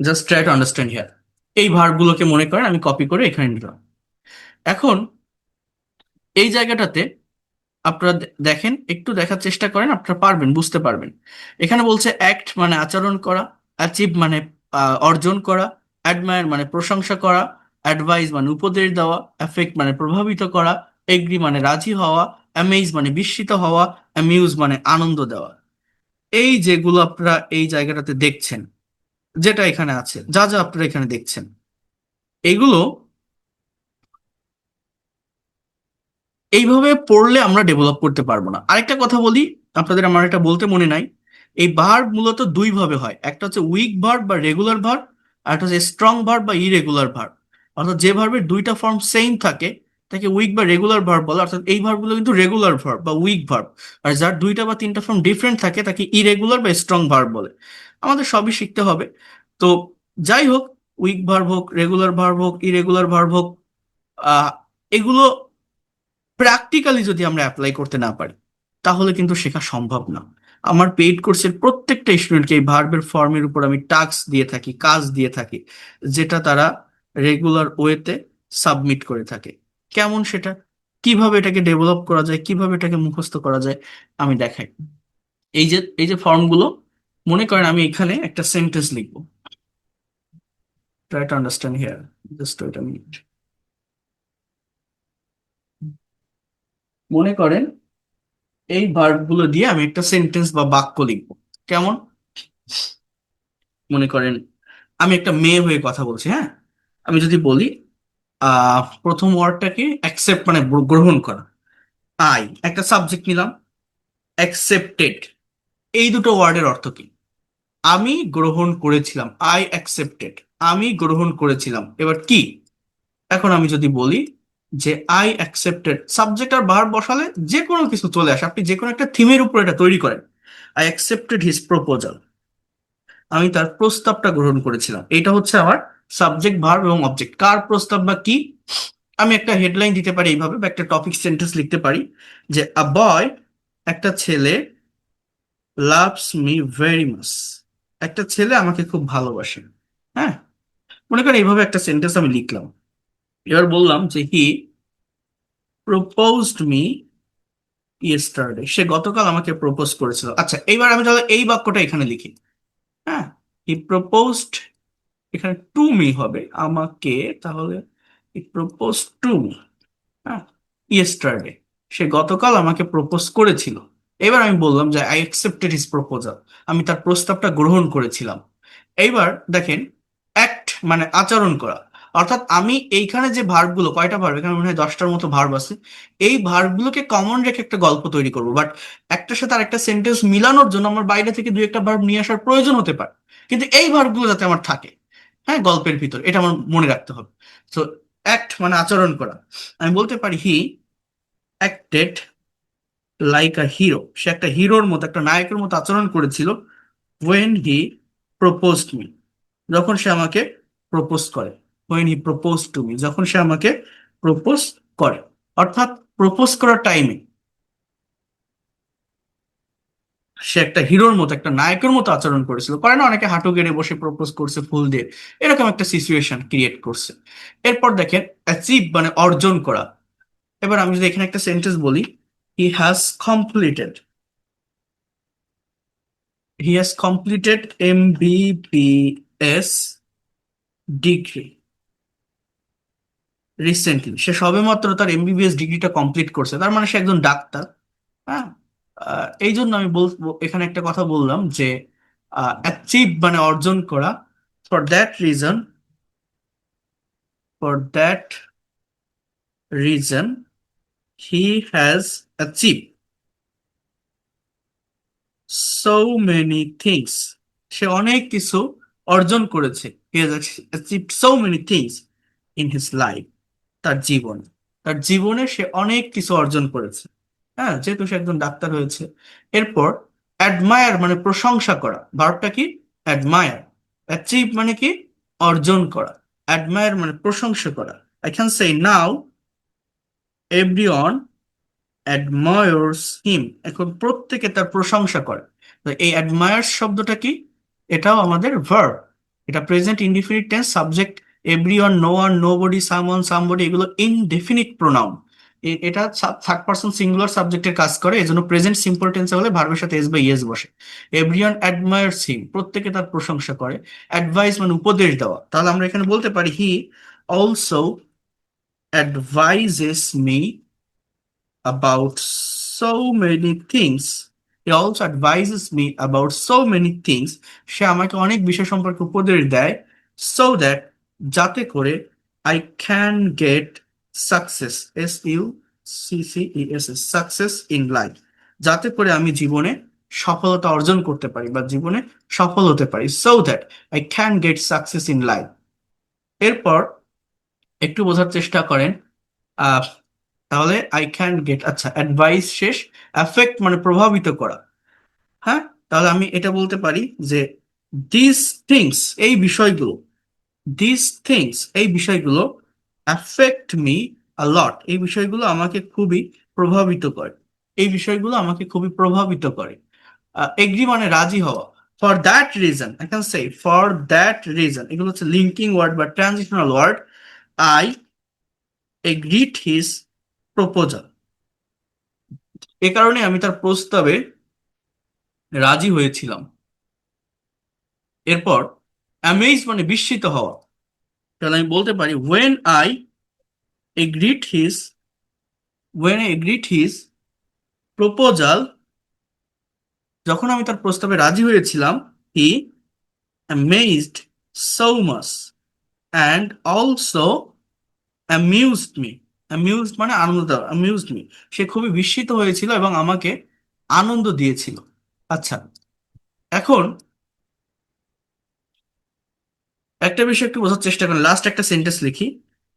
Just try to understand here এই ভার্বগুলোকে মনে করেন, আমি কপি করে এখানে নিলাম। এখন এই জায়গাটাতে আপনারা দেখেন, একটু দেখার চেষ্টা করেন, আপনারা পারবেন, বুঝতে পারবেন। এখানে বলছে অ্যাক্ট মানে আচরণ করা অ্যাচিভ মানে অর্জন করা অ্যাডমায়ার মানে প্রশংসা করা অ্যাডভাইস মানে উপদেশ দেওয়া অ্যাফেক্ট মানে প্রভাবিত করা এগ্রি মানে রাজি হওয়া অ্যামেজ মানে বিস্মিত হওয়া অ্যামিউজ মানে আনন্দ দেওয়া। এই যেগুলো আপনারা এই জায়গাটাতে দেখছেন যেটা এখানে আছে, যা যা আপনারা এখানে দেখছেন। এগুলো এইভাবে পড়লে আমরা ডেভেলপ করতে পারব না। আরেকটা কথা বলি, আপনাদের আমার এটা বলতে মনে নাই। এই ভার্ব মূলত দুই ভাবে হয়। একটা হচ্ছে উইক ভার্ব বা রেগুলার ভার্ব আর একটা হচ্ছে স্ট্রং ভার্ব বা ইরেগুলার ভার্ব অর্থাৎ যে ভার্বের দুইটা ফর্ম সেম থাকে, তাকে উইক বা রেগুলার ভার্ব বলে। অর্থাৎ এই ভার্বগুলো কিন্তু রেগুলার ভার্ব বা উইক ভার্ব আর যার দুইটা বা তিনটা ফর্ম ডিফারেন্ট থাকে, তাকে ইরেগুলার বা স্ট্রং ভার্ব বলে। আমাদের সবই শিখতে হবে। তো যাই হোক উইক ভার্ব হোক রেগুলার ভার্ব হোক ইরেগুলার ভার্ব হোক এগুলো প্র্যাকটিক্যালি যদি আমরা অ্যাপ্লাই করতে না পারি, তাহলে কিন্তু শেখা সম্ভব না। আমার পেইড কোর্সের প্রত্যেকটা স্টুডেন্টকে এই ভার্বের ফর্মের উপর আমি টাস্ক দিয়ে থাকি, কাজ দিয়ে থাকি, যেটা তারা রেগুলার ওয়েতে সাবমিট করে থাকে। কেমন সেটা? কীভাবে এটাকে ডেভেলপ করা যায়? কীভাবে এটাকে মুখস্থ করা যায়? আমি দেখাই। এই যে এই যে ফর্মগুলো মনে করেন আমি এখানে একটা সেন্টেন্স লিখব। Try to understand here just wait a minute মনে করেন, এই ভার্বগুলো দিয়ে আমি একটা সেন্টেন্স বা বাক্য লিখব। কেমন? মনে করেন, আমি একটা মেয়ে হয়ে কথা বলছি হ্যাঁ? আমি যদি বলি প্রথম ওয়ার্ডটাকে অ্যাকসেপ্ট মানে গ্র- গ্রহণ করা। আই একটা সাবজেক্ট নিলাম অ্যাকসেপ্টেড এই দুটো ওয়ার্ডের অর্থ কি? আমি গ্রহণ করেছিলাম আই অ্যাকসেপ্টেড আমি গ্রহণ করেছিলাম। এবার কি? এখন আমি যদি বলি যে আই অ্যাকসেপ্টেড সাবজেক্ট আর ভার্ব বসালে যে কোনো কিছু চলে আসে। আপনি যে কোনো একটা থিমের উপর এটা তৈরি করেন। আই অ্যাকসেপ্টেড হিজ প্রপোজাল আমি তার প্রস্তাবটা গ্রহণ করেছিলাম। এটা হচ্ছে আমার সাবজেক্ট ভার্ব এবং অবজেক্ট কার প্রস্তাব বা কি? আমি একটা হেডলাইন দিতে পারি এইভাবে বা একটা টপিক সেন্টেন্স লিখতে পারি যে আ বয় একটা ছেলে লাভস মি ভেরি মাচ একটা ছেলে আমাকে খুব ভালোবাসে। হ্যাঁ? মনে করেন এইভাবে একটা সেন্টেন্স আমি লিখলাম। এবার বললাম যে হি প্রপোজড মি ইয়েস্টারডে সে গতকাল আমাকে প্রপোজ করেছিল। আচ্ছা এইবার আমি তাহলে এই বাক্যটা এখানে লিখি। হ্যাঁ হি প্রপোজড এখানে টু মি হবে। আমাকে তাহলে হি প্রপোজ টু মি হ্যাঁ ইয়েস্টারডে সে গতকাল আমাকে প্রপোজ করেছিল। এবার আমি বললাম যে আই অ্যাকসেপ্টেড হিজ প্রপোজাল আমি তার প্রস্তাবটা গ্রহণ করেছিলাম। এইবার দেখেন মানে আচরণ করা। অর্থাৎ আমি এইখানে যে ভার্বগুলো কয়টা ভার্ব এখানে মনে হয় দশটার মতো ভার্ব আছে। এই ভার্বগুলোকে কমন রেখে একটা গল্প তৈরি করব। বাট একটার সাথে আর একটা সেন্টেন্স মিলানোর জন্য আমার বাইরে থেকে দুই একটা ভার্ব নিয়ে আসার প্রয়োজন হতে পারে। কিন্তু এই ভার্বগুলো যাতে আমার থাকে হ্যাঁ গল্পের ভিতর, এটা আমার মনে রাখতে হবে। তো অ্যাক্ট মানে আচরণ করা। আমি বলতে পারি he acted like a hero সে একটা হিরোর মতো, একটা নায়কের মতো আচরণ করেছিল ওয়েন হি প্রপোজড মি যখন সে আমাকে প্রপোজ করে when he propose to me যখন সে আমাকে প্রপোজ করে। অর্থাৎ প্রপোজ করার টাইমে সে একটা হিরোর মতো, একটা নায়কের মতো আচরণ করেছিল। করে না, অনেকে হাঁটু গেড়ে বসে প্রপোজ করছে ফুল দিয়ে। এরকম একটা সিচুয়েশন ক্রিয়েট করছে। এরপর দেখেন অ্যাচিভ মানে অর্জন করা। এবার আমি যদি এখানে একটা সেন্টেন্স বলি he has completed he has completed MBBS degree recently সে সবেমাত্র তার এমবিবিএস ডিগ্রিটা কমপ্লিট করছে। তার মানে সে একজন ডাক্তার। হ্যাঁ? এই জন্য আমি বলব এখানে একটা কথা বললাম যে অ্যাচিভ মানে অর্জন করা। For that reason for that reason he has achieve so many things সে অনেক কিছু অর্জন করেছে। So many things in his life তার জীবন। তার জীবনে সে অনেক কিছু অর্জন করেছে। হ্যাঁ যেহেতু সে একজন ডাক্তার হয়েছে। এরপর অ্যাডমায়ার মানে প্রশংসা করা। ভার্বটা কি? অ্যাডমায়ার অ্যাচিভ মানে কি? অর্জন করা। অ্যাডমায়ার মানে প্রশংসা করা। I can say now everyone admires him এখন প্রত্যেকে তার প্রশংসা করে। এই অ্যাডমায়ার্স শব্দটা কি? এটাও আমাদের ভার্ব এটা present indefinite tense subject everyone no one nobody someone somebody এগুলো ইনডেফিনিট প্রোনাউন এটা থার্ড পার্সন সিঙ্গুলার সাবজেক্টের কাজ করে, এজন্য প্রেজেন্ট সিম্পল টেন্সে হলে ভার্বের সাথে এস বা ইয়েস বসে। এভরিওয়ান অ্যাডমায়ার্স হিম প্রত্যেকে তার প্রশংসা করে। অ্যাডভাইস মানে উপদেশ দেওয়া। তাহলে আমরা এখানে বলতে পারি he also advises me about so many things. He also advises me about so many things. সে আমাকে অনেক বিষয় সম্পর্কে উপদেশ দেয় so that যাতে করে I can get success S U C C E S S success in life যাতে করে আমি জীবনে সফলতা অর্জন করতে পারি বা জীবনে সফল হতে পারি so that I can get success in life এরপর একটু বোঝার চেষ্টা করেন তাহলে আই ক্যান গেট আচ্ছা অ্যাডভাইস শেষ অ্যাফেক্ট মানে প্রভাবিত করা। হ্যাঁ? তাহলে আমি এটা বলতে পারি যে দিস থিংস এই বিষয়গুলো দিস থিংস এই বিষয়গুলো অ্যাফেক্ট মি লট এই বিষয়গুলো আমাকে খুবই প্রভাবিত করে। এই বিষয়গুলো আমাকে খুবই প্রভাবিত করে। এগ্রি মানে রাজি হওয়া। For that reason I can say for that reason এগুলো হচ্ছে লিঙ্কিং ওয়ার্ড বা transitional word I agreed his proposal এ কারণে আমি তার প্রস্তাবে রাজি হয়েছিলাম। এরপর অ্যামেজ মানে বিস্মিত হওয়া। তাহলে আমি বলতে পারি when I agreed his when I agreed his proposal যখন আমি তার প্রস্তাবে রাজি হয়েছিলাম he amazed so much and also amused me amused মানে আনন্দ দেওয়া অ্যামিউজড মি সে খুবই বিস্মিত হয়েছিল এবং আমাকে আনন্দ দিয়েছিল। আচ্ছা এখন একটা বিষয় একটু বোঝার চেষ্টা করেন। লাস্ট একটা সেন্টেন্স লিখি।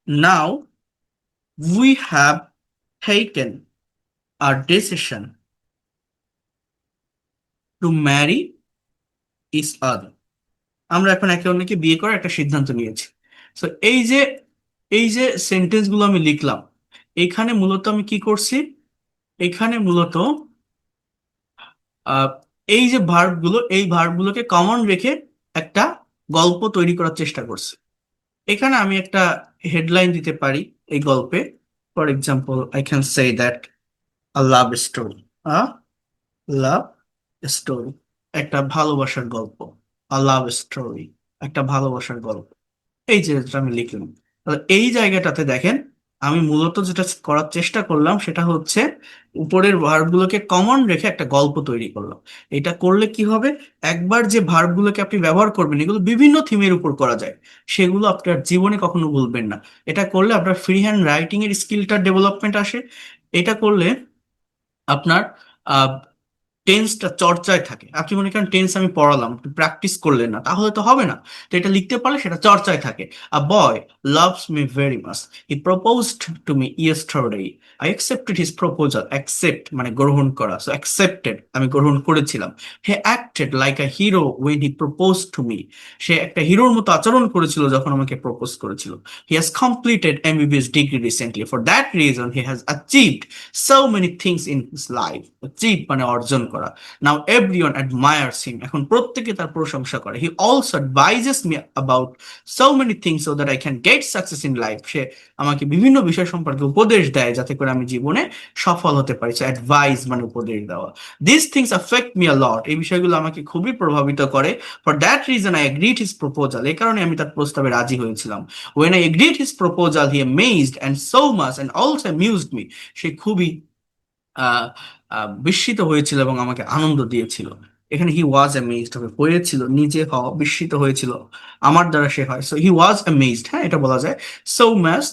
Now we have taken our decision to marry each other আমরা এখন একে অন্যকে বিয়ে করার একটা সিদ্ধান্ত নিয়েছি। তো এই যে এই যে সেন্টেন্সগুলো আমি লিখলাম, এখানে মূলত আমি কি করছি? এখানে মূলত এই যে ভার্বগুলো, এই ভার্ব গুলোকে কমন রেখে একটা গল্প তৈরি করার চেষ্টা করছি। এখানে আমি একটা হেডলাইন দিতে পারি এই গল্পে। For example I can say that a love story a love story একটা ভালোবাসার গল্প আ লাভ স্টোরি একটা ভালোবাসার গল্প। এই যে আমি লিখলাম। এই জায়গাটাতে দেখেন, আমি মূলত যেটা করার চেষ্টা করলাম সেটা হচ্ছে উপরের ভার্বগুলোকে কমন রেখে একটা গল্প তৈরি করলাম। এটা করলে কি হবে? একবার যে ভার্বগুলোকে আপনি ব্যবহার করবেন, এগুলো বিভিন্ন থিমের উপর করা যায়, সেগুলো আপনার জীবনে কখনো ভুলবেন না। এটা করলে আপনার ফ্রি হ্যান্ড রাইটিং এর স্কিলটার ডেভেলপমেন্ট আসে। এটা করলে আপনার টেন্সটা চর্চায় থাকে। আপনি মনে করেন টেন্স আমি পড়ালাম প্র্যাকটিস করলেন না, তাহলে তো হবে না। তো এটা লিখতে পারলে সেটা চর্চায় থাকে। A boy loves me very much he proposed to me yesterday I accepted his proposal accept মানে গ্রহণ করা। সো অ্যাকসেপ্টেড আমি গ্রহণ করেছিলাম। He acted like a hero when he propose to me সে একটা হিরোর মতো আচরণ করেছিল যখন আমাকে প্রপোজ করেছিল। He has completed MBBS degree recently for that reason he has achieved so many things in his life achieve মানে অর্জন করা। নাও এভরিওয়ান অ্যাডমায়ার্স হিম এখন প্রত্যেকে তার প্রশংসা করে। He also advises me about so many things so that I can get success in life সে আমাকে বিভিন্ন বিষয় সম্পর্কে উপদেশ দেয় যাতে করে আমি জীবনে সফল হতে পারি। সো অ্যাডভাইস মানে উপদেশ দেওয়া। This things affect me lot এই বিষয়গুলো আমাকে খুবই প্রভাবিত করে। For that reason I agreed his proposal এই কারণে আমি তার প্রস্তাবে রাজি হয়েছিলাম। When I agreed his proposal he amazed and so much and also amused me সে খুবই বিস্মিত হয়েছিল এবং আমাকে আনন্দ দিয়েছিল। এখানে হি ওয়াজ অ্যামেজড হবে, হয়েছিল, নিজে হওয়া, বিস্মিত হয়েছিল। আমার দ্বারা সে হয়। সো হি ওয়াজ অ্যামেজড হ্যাঁ এটা বলা যায়। So much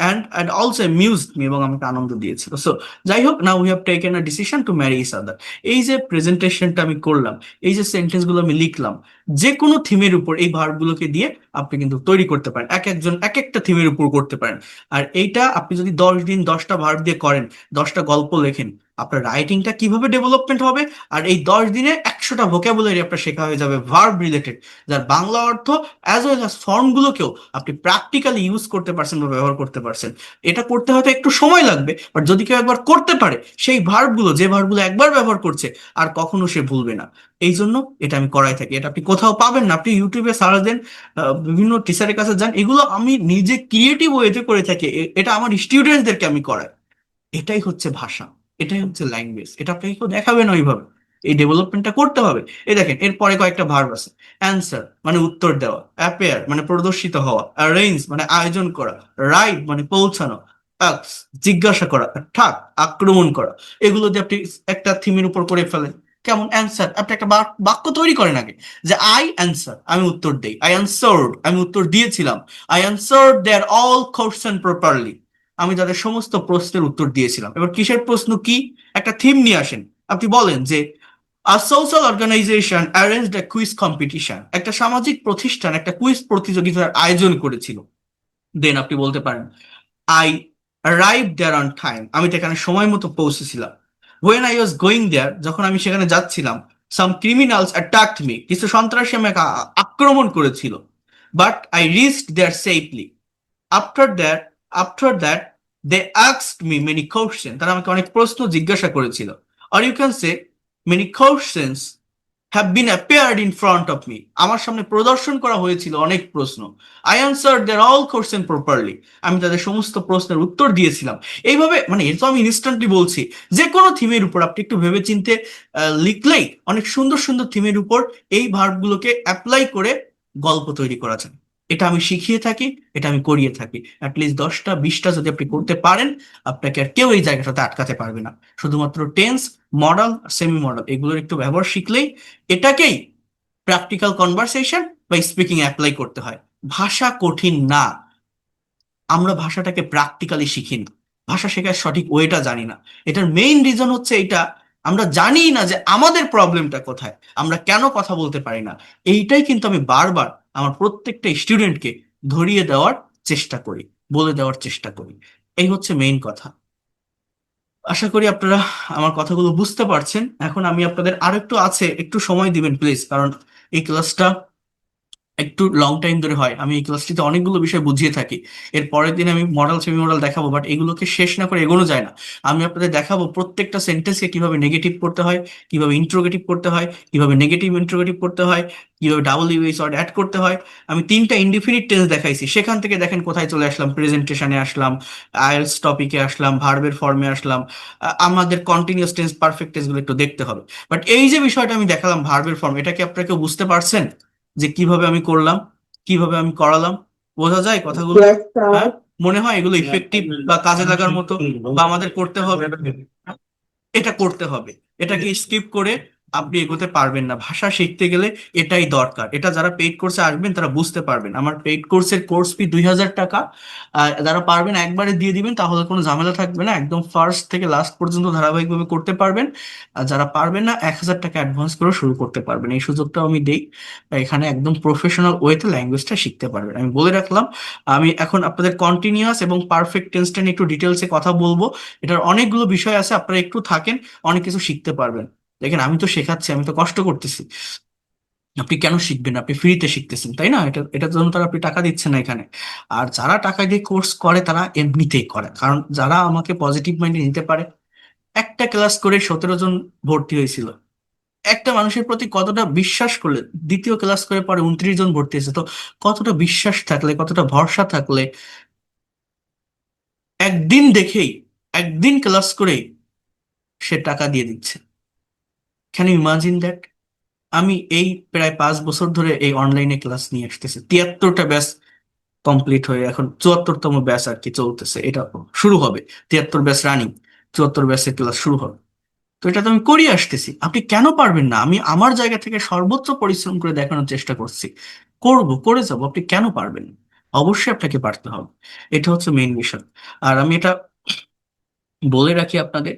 and and also amused me এবং আমাকে আনন্দ দিয়েছিল। সো যাই হোক now we have taken a decision to marry each other এই যে প্রেজেন্টেশনটা আমি করলাম, এই যে সেন্টেন্সগুলো আমি লিখলাম, যে কোনো থিমের উপর এই ভার্বগুলোকে দিয়ে আপনি কিন্তু তৈরি করতে পারেন। এক একজন, এক একটা থিমের উপর করতে পারেন। আর এইটা আপনি যদি দশ দিন দশটা ভার্ব দিয়ে করেন, দশটা গল্প লেখেন আপনার রাইটিংটা কীভাবে ডেভেলপমেন্ট হবে? আর এই দশ দিনে একশোটা ভোকাবুলারি আপনার শেখা হয়ে যাবে ভার্ব রিলেটেড যার বাংলা অর্থ অ্যাজ ওয়েল অ্যাজ ফর্মগুলোকেও আপনি প্র্যাকটিক্যালি ইউজ করতে পারছেন বা ব্যবহার করতে পারছেন। এটা করতে হয়তো একটু সময় লাগবে বাট যদি কেউ একবার করতে পারে, সেই ভার্বগুলো যে ভার্বগুলো একবার ব্যবহার করছে, আর কখনো সে ভুলবে না। এই জন্য এটা আমি করাই থাকি। এটা আপনি কোথাও পাবেন না। আপনি ইউটিউবে সার্চ দেন বিভিন্ন টিচারের কাছে যান, এগুলো আমি নিজে ক্রিয়েটিভ ওয়েতে করে থাকি। এটা আমার স্টুডেন্টদেরকে আমি করাই। এটাই হচ্ছে ভাষা। এটাই হচ্ছে ল্যাঙ্গুয়েজ এটা আপনাকে কেউ দেখাবে না ওইভাবে। এই ডেভেলপমেন্টটা করতে হবে। এই দেখেন, এরপরে কয়েকটা ভার্ব আছে। অ্যান্সার মানে উত্তর দেওয়া। অ্যাপেয়ার মানে প্রদর্শিত হওয়া। অ্যারেঞ্জ মানে আয়োজন করা। রাইট মানে পৌঁছানো। জিজ্ঞাসা করা। ঠাক আক্রমণ করা। এগুলো দিয়ে আপনি একটা থিমের উপর করে ফেলেন। কেমন? অ্যান্সার আপনি একটা বাক- বাক্য তৈরি করেন আগে। যে আই অ্যান্সার আমি উত্তর দেই। আই অ্যান্সার্ড আমি উত্তর দিয়েছিলাম। I answered their all question properly আমি তাদের সমস্ত প্রশ্নের উত্তর দিয়েছিলাম। এবার কিসের প্রশ্ন কি? একটা থিম নিয়ে আসেন। আপনি বলেন যে a social organization arrange a quiz competition একটা সামাজিক প্রতিষ্ঠান, একটা কুইজ প্রতিযোগিতার আয়োজন করেছিল। দেন আপনি বলতে পারেন I arrive there on time আমি তো এখানে সময় মতো পৌঁছেছিলাম। When I was going there যখন আমি সেখানে যাচ্ছিলাম সাম ক্রিমিনালস অ্যাটাকড মি কিছু সন্ত্রাসী আমাকে আক্রমণ করেছিল। But I reached there safely after that after that they asked me many question তারা আমাকে অনেক প্রশ্ন জিজ্ঞাসা করেছিল। আর you can say many questions have been appeared in front of me আমার সামনে প্রদর্শন করা হয়েছিল অনেক প্রশ্ন। I answer their all question properly আমি তাদের সমস্ত প্রশ্নের উত্তর দিয়েছিলাম। এইভাবে মানে এটা তো আমি ইনস্ট্যান্টলি বলছি যে কোনো থিমের উপর আপনি একটু ভেবে চিনতে লিখলেই অনেক সুন্দর সুন্দর থিমের উপর এই ভার্বগুলোকে অ্যাপ্লাই করে গল্প তৈরি করা যায়। এটা আমি শিখিয়ে থাকি, এটা আমি করিয়ে থাকি। অ্যাটলিস্ট দশটা, বিশটা যদি আপনি করতে পারেন, আপনাকে আর কেউ এই জায়গাটাতে আটকাতে পারবে না। শুধুমাত্র টেন্স মডেল সেমি মডেল এগুলোর একটু ব্যবহার শিখলেই এটাকেই প্র্যাকটিক্যাল কনভারসেশন বা স্পিকিং অ্যাপ্লাই করতে হয়। ভাষা কঠিন না। আমরা ভাষাটাকে প্র্যাকটিক্যালি শিখি না। ভাষা শেখার সঠিক ওয়েটা জানি না। এটার মেইন রিজন হচ্ছে এটা আমরা জানি না যে আমাদের প্রবলেমটা কোথায়। আমরা কেন কথা বলতে পারি না। এইটাই কিন্তু আমি বারবার আমার প্রত্যেকটা স্টুডেন্টকে ধরিয়ে দেওয়ার চেষ্টা করি, বলে দেওয়ার চেষ্টা করি। এই হচ্ছে মেইন কথা। আশা করি আপনারা আমার কথাগুলো বুঝতে পারছেন। এখন আমি আপনাদের আর একটু আছে, একটু সময় দিবেন প্লিজ কারণ এই ক্লাসটা একটু লং টাইম ধরে হয়। আমি এই ক্লাসটিতে অনেকগুলো বিষয় বুঝিয়ে থাকি। এর পরের দিন আমি মডেল সেমি মডেল দেখাবো বাট এগুলোকে শেষ না করে এগোনো যায় না। আমি আপনাদের দেখাবো প্রত্যেকটা সেন্টেন্সকে কীভাবে নেগেটিভ করতে হয়, কীভাবে ইন্ট্রোগেটিভ করতে হয়, কীভাবে নেগেটিভ ইন্ট্রোগেটিভ করতে হয়, কীভাবে ডাবল ইউএস ওয়ার্ড অ্যাড করতে হয়। আমি তিনটা ইনডিফিনিট টেন্স দেখাইছি। সেখান থেকে দেখেন কোথায় চলে আসলাম। প্রেজেন্টেশনে আসলাম আইএলস টপিকে আসলাম ভার্বের ফর্মে আসলাম। আমাদের কন্টিনিউস টেন্স পারফেক্ট টেন্সগুলো একটু দেখতে হবে। বাট এই যে বিষয়টা আমি দেখালাম ভার্বের ফর্ম এটা কি আপনারা বুঝতে পারছেন? যে কীভাবে আমি করলাম কীভাবে আমি করালাম বোঝা যায় কথাগুলো? হ্যাঁ মনে হয় এগুলো ইফেক্টিভ বা কাজে লাগার মতো বা আমাদের করতে হবে। এটা করতে হবে। এটাকে স্কিপ করে আপনি এগোতে পারবেন না। ভাষা শিখতে গেলে এটাই দরকার। এটা যারা পেইড কোর্সে আসবেন, তারা বুঝতে পারবেন। আমার পেইড কোর্সের কোর্স ফি দুই হাজার টাকা। যারা পারবেন একবারে দিয়ে দিবেন, তাহলে কোনো ঝামেলা থাকবে না। একদম ফার্স্ট থেকে লাস্ট পর্যন্ত ধারাবাহিকভাবে করতে পারবেন। আর যারা পারবেন না, এক হাজার টাকা অ্যাডভান্স করে শুরু করতে পারবেন। এই সুযোগটাও আমি দেই। এখানে একদম প্রফেশনাল ওয়েতে ল্যাঙ্গুয়েজটা শিখতে পারবেন। আমি বলে রাখলাম, আমি এখন আপনাদের কন্টিনিউয়াস এবং পারফেক্ট টেন্সটা নিয়ে একটু ডিটেলসে কথা বলব। এটার অনেকগুলো বিষয় আছে, আপনারা একটু থাকেন, অনেক কিছু শিখতে পারবেন। দেখেন, আমি তো শেখাচ্ছি, আমি তো কষ্ট করতেছি। আপনি কেন শিখবেন? আপনি ফ্রিতে শিখতেছেন, তাই না? এটা, এটার জন্য তারা আপনি টাকা দিচ্ছেন না এখানে। আর যারা টাকা দিয়ে কোর্স করে, তারা এমনিতেই করে। কারণ যারা আমাকে পজিটিভ মাইন্ডে নিতে পারে, একটা ক্লাস করে সতেরো জন ভর্তি হয়েছিল। একটা মানুষের প্রতি কতটা বিশ্বাস করলে, দ্বিতীয় ক্লাস করে পরে উনত্রিশ জন ভর্তি হয়েছে, তো কতটা বিশ্বাস থাকলে, কতটা ভরসা থাকলে, একদিন দেখেই, একদিন ক্লাস করেই সে টাকা দিয়ে দিচ্ছে। ক্যান ইউ ইমাজিন দ্যাট আমি এই প্রায় পাঁচ বছর ধরে এই অনলাইনে ক্লাস নিয়ে আসতেছি। তিয়াত্তরটা ব্যাচ কমপ্লিট হয়ে এখন চুয়াত্তরতম ব্যাচ আর কি চলতেছে। এটা শুরু হবে। তিয়াত্তর ব্যাচ রানিং চুয়াত্তর ব্যাচের ক্লাস শুরু হবে। তো এটা তো আমি করিয়ে আসতেছি। আপনি কেন পারবেন না? আমি আমার জায়গা থেকে সর্বোচ্চ পরিশ্রম করে দেখানোর চেষ্টা করছি। করব, করে যাব। আপনি কেন পারবেন অবশ্যই আপনাকে পারতে হবে। এটা হচ্ছে মেইন বিষয় আর আমি এটা বলে রাখি আপনাদের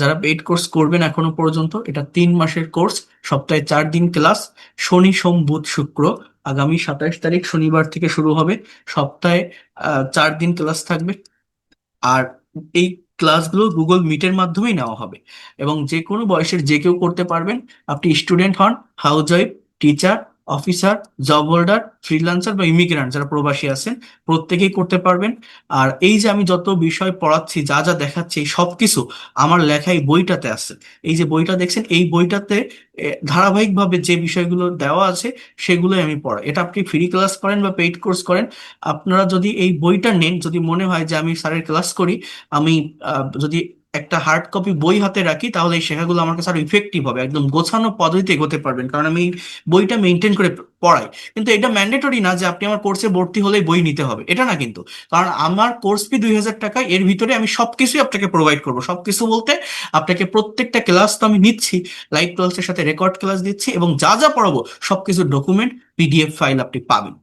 যারা পেইড কোর্স করবেন এখনও পর্যন্ত, এটা তিন মাসের কোর্স সপ্তাহে চার দিন ক্লাস শনি, সোম, বুধ, শুক্র। আগামী সাতাইশ তারিখ শনিবার থেকে শুরু হবে। সপ্তাহে চার দিন ক্লাস থাকবে। আর এই ক্লাসগুলো গুগল মিটের মাধ্যমেই নেওয়া হবে। এবং যে কোনো বয়সের যে কেউ করতে পারবেন, আপনি স্টুডেন্ট হন housewife teacher officer, job holder freelancer বা ইমিগ্রান্ট যারা প্রবাসী আছেন, প্রত্যেকেই করতে পারবেন। আর এই যে আমি যত বিষয় পড়াচ্ছি, যা যা দেখাচ্ছি, এই সবকিছু আমার লেখা এই বইটাতে আছে। এই যে বইটা দেখছেন, এই বইটাতে ধারাবাহিকভাবে যে বিষয়গুলো দেওয়া আছে, সেগুলোই আমি পড়া এটা আপনি ফ্রি ক্লাস করেন বা পেইড কোর্স করেন। আপনারা যদি এই বইটা নেন, যদি মনে হয় যে আমি স্যারের ক্লাস করি, আমি যদি একটা হার্ড কপি বই হাতে রাখি, তাহলে এই শেখাগুলো আমার কাছে আরও ইফেক্টিভ হবে। একদম গোছানো পদ্ধতিতে এগোতে পারবেন, কারণ আমি বইটা মেনটেন করে পড়াই। কিন্তু এটা ম্যান্ডেটরি না যে আপনি আমার কোর্সে ভর্তি হলেই বই নিতে হবে, এটা না কিন্তু। কারণ আমার কোর্স ফি দুই হাজার টাকা, এর ভিতরে আমি সবকিছুই আপনাকে প্রোভাইড করব। সবকিছু বলতে আপনাকে প্রত্যেকটা ক্লাস তো আমি নিচ্ছি লাইভ ক্লাসের সাথে রেকর্ড ক্লাস দিচ্ছি এবং যা যা পড়াবো সবকিছু ডকুমেন্ট পিডিএফ ফাইল আপনি পাবেন।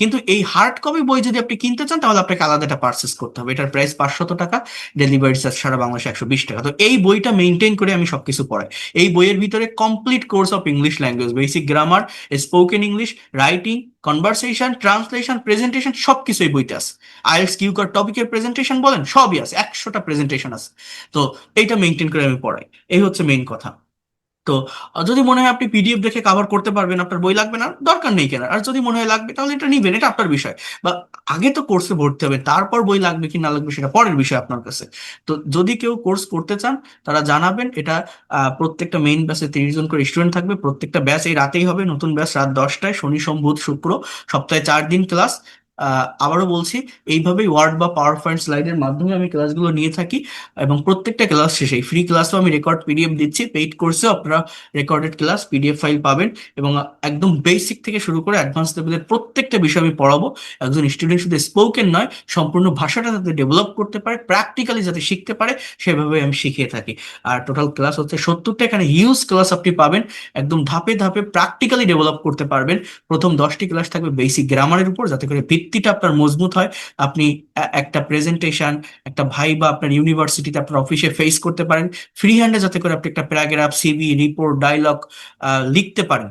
কিন্তু এই হার্ড কপি বই যদি আপনি কিনতে চান, তাহলে আপনাকে আলাদা একটা পারচেস করতে হবে। এটার প্রাইস পাঁচশত টাকা ডেলিভারি চার্জ সারা বাংলাদেশে একশো বিশ টাকা। তো এই বইটা মেনটেন করে আমি সবকিছু পড়াই। এই বইয়ের ভিতরে complete course of English language basic grammar spoken English writing conversation translation presentation সবকিছু এই বইতে আছে। আইএলস কিউকার টপিকের প্রেজেন্টেশন বলেন, সবই আছে। একশোটা প্রেজেন্টেশন আছে। তো এইটা মেনটেন করে আমি পড়াই। এই হচ্ছে মেইন কথা। তো যদি মনে হয় আপনি পিডিএফ দেখে কাভার করতে পারবেন, আপনার বই লাগবে না, দরকার নেই কেনার আর যদি মনে হয় লাগবে, তাহলে এটা নিবেন, এটা আপনার বিষয়। বা আগে তো কোর্সে ভর্তি হবে তারপর বই লাগবে কি না লাগবে সেটা পরের বিষয় আপনার কাছে। তো যদি কেউ কোর্স করতে চান, তারা জানাবেন, এটা প্রত্যেকটা মেইন ব্যাচে তিরিশ জন করে স্টুডেন্ট থাকবে, প্রত্যেকটা ব্যাচ এই রাতেই হবে, নতুন ব্যাচ রাত দশটায়, শনি, সোম শুক্র, সপ্তাহে চার দিন ক্লাস আবারও বলছি, এইভাবেই ওয়ার্ড বা পাওয়ার পয়েন্ট স্লাইডের মাধ্যমে আমি ক্লাসগুলো নিয়ে থাকি এবং প্রত্যেকটা ক্লাস শেষে ফ্রি ক্লাসও আমি রেকর্ড পিডিএফ দিচ্ছি। পেইড কোর্সেও আপনারা রেকর্ডেড ক্লাস পিডিএফ ফাইল পাবেন এবং একদম বেসিক থেকে শুরু করে অ্যাডভান্স লেভেলের প্রত্যেকটা বিষয় আমি পড়াবো। একজন স্টুডেন্ট শুধু স্পোকেন নয়, সম্পূর্ণ ভাষাটা যাতে ডেভেলপ করতে পারে প্র্যাকটিক্যালি যাতে শিখতে পারে, সেভাবে আমি শিখিয়ে থাকি। আর টোটাল ক্লাস হচ্ছে সত্তরটা, এখানে হিউজ ক্লাস আপনি পাবেন। একদম ধাপে ধাপে প্র্যাকটিক্যালি ডেভেলপ করতে পারবেন। প্রথম দশটি ক্লাস থাকবে বেসিক গ্রামারের উপর, যাতে করে ভিত্তিটা আপনার মজবুত হয়, আপনি একটা প্রেজেন্টেশন একটা ভাই বা আপনার ইউনিভার্সিটিতে আপনার অফিসে ফেস করতে পারেন। ফ্রি হ্যান্ডে যাতে করে আপনি একটা প্যারাগ্রাফ সিবি রিপোর্ট ডায়লগ লিখতে পারেন।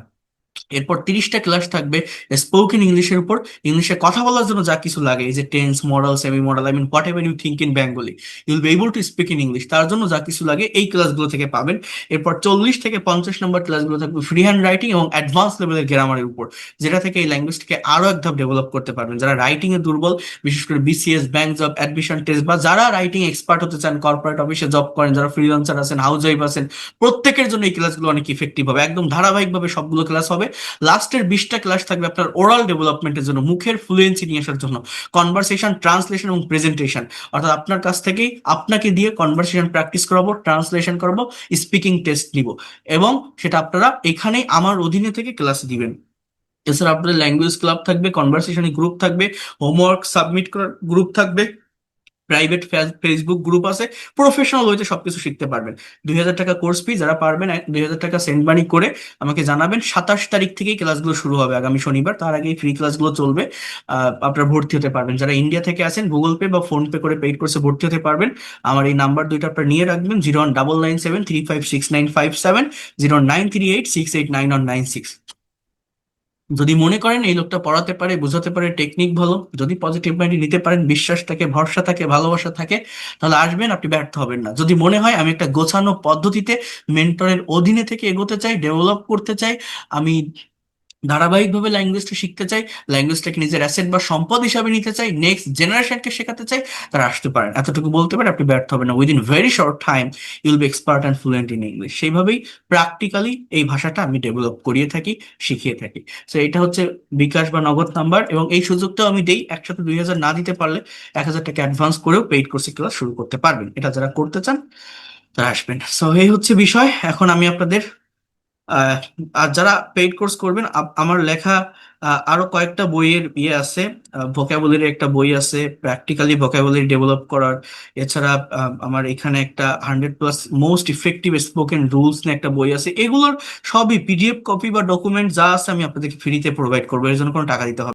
এরপর তিরিশটা ক্লাস থাকবে স্পোকেন ইংলিশের উপর। ইংলিশে কথা বলার জন্য যা কিছু লাগে, এই যে tense model semi model I mean whatever you think in Bengali you'll be able to speak in English তার জন্য যা কিছু লাগে, এই ক্লাসগুলো থেকে পাবেন। এরপর চল্লিশ থেকে পঞ্চাশ নম্বর ক্লাসগুলো থাকবে ফ্রি হ্যান্ড রাইটিং এবং অ্যাডভান্স লেভেলের গ্রামারের উপর। যেটা থেকে এই ল্যাঙ্গুয়েজটাকে আরও এক ধাপ ডেভেলপ করতে পারবেন। যারা রাইটিং এ দুর্বল, বিশেষ করে BCS bank job admission test বা যারা রাইটিং এক্সপার্ট হতে চান কর্পোরেট অফিসে জব করেন, যারা ফ্রিল্যান্সার আছেন হাউস ওয়াইফ আছেন, প্রত্যেকের জন্য এই ক্লাসগুলো অনেক ইফেক্টিভ হবে। একদম ধারাবাহিকভাবে সবগুলো ক্লাস হবে। লাস্টের বিশটা ক্লাস থাকবে আপনার ওরাল ডেভেলপমেন্টের জন্য, মুখের ফ্লুয়েন্সি নিয়ে আসার জন্য। কনভারসেশন ট্রান্সলেশন এবং প্রেজেন্টেশন অর্থাৎ আপনার কাছ থেকেই আপনাকে দিয়ে কনভারসেশন প্র্যাকটিস করাবো ট্রান্সলেশন করাবো স্পিকিং টেস্ট নিব। এবং সেটা আপনারা এখানেই আমার অধীনে থেকে ক্লাস দিবেন। এছাড়া আপনাদের ল্যাঙ্গুয়েজ ক্লাব থাকবে কনভারসেশনে গ্রুপ থাকবে হোমওয়ার্ক সাবমিট করার গ্রুপ থাকবে। প্রাইভেট ফেসবুক গ্রুপ আছে প্রফেশনাল হইতে সবকিছু শিখতে পারবেন। দুই হাজার টাকা কোর্স ফি যারা পারবেন দুই হাজার টাকা সেন্ড মানি করে আমাকে জানাবেন। সাতাশ তারিখ থেকেই ক্লাসগুলো শুরু হবে আগামী শনিবার, তার আগে ফ্রি ক্লাসগুলো চলবে। আপনারা ভর্তি হতে পারবেন। যারা ইন্ডিয়া থেকে আছেন গুগল পে বা ফোন পে করে পেইড কোর্সে ভর্তি হতে পারবেন। আমার এই নাম্বার দুইটা আপনারা নিয়ে রাখবেন zero one double nine seven three five six nine five seven zero nine three eight six eight nine one nine six যদি মনে করেন এই লোকটা পড়াতে পারে, বুঝাতে পারে টেকনিক ভালো, যদি পজিটিভ মাইন্ড নিতে পারেন, বিশ্বাস থাকে, ভরসা থাকে, ভালোবাসা থাকে, তাহলে আসবেন, আপনি ব্যর্থ হবেন না। যদি মনে হয়, আমি একটা গোছানো পদ্ধতিতে মেন্টরের অধীনে থেকে এগোতে চাই ডেভেলপ করতে চাই, আমি ধারাবাহিকভাবে ল্যাঙ্গুয়েজটা শিখতে চাই ল্যাঙ্গুয়েজটাকে নিজের অ্যাসেট বা সম্পদ হিসাবে নিতে চাই নেক্সট জেনারেশনকে শেখাতে চাই, তারা আসতে পারেন এতটুকু বলতে পারেন আপনি ব্যর্থ হবেন না। Within very short time you'll be expert and fluent in English সেইভাবেই প্র্যাকটিক্যালি এই ভাষাটা আমি ডেভেলপ করিয়ে থাকি, শিখিয়ে থাকি। সো এটা হচ্ছে বিকাশ বা নগদ নাম্বার এবং এই সুযোগটাও আমি দেই, একসাথে দুই হাজার না দিতে পারলে এক হাজার টাকা অ্যাডভান্স করেও পেইড কোর্সে ক্লাস শুরু করতে পারবেন। এটা যারা করতে চান, তারা আসবেন। সো এই হচ্ছে বিষয়। এখন আমি আপনাদের আর যারা পেইড কোর্স করবেন আমার লেখা আরও কয়েকটা বইয়ের ইয়ে আছে ভোকাবুলারি একটা বই আছে প্র্যাকটিক্যালি ভোকাবুলারি ডেভেলপ করার এছাড়া আমার এখানে একটা hundred plus most effective spoken rules নিয়ে একটা বই আছে এগুলোর সবই পিডিএফ কপি বা ডকুমেন্ট যা আছে আমি আপনাদেরকে ফ্রিতে প্রোভাইড করব, এর জন্য কোনো টাকা দিতে হবে।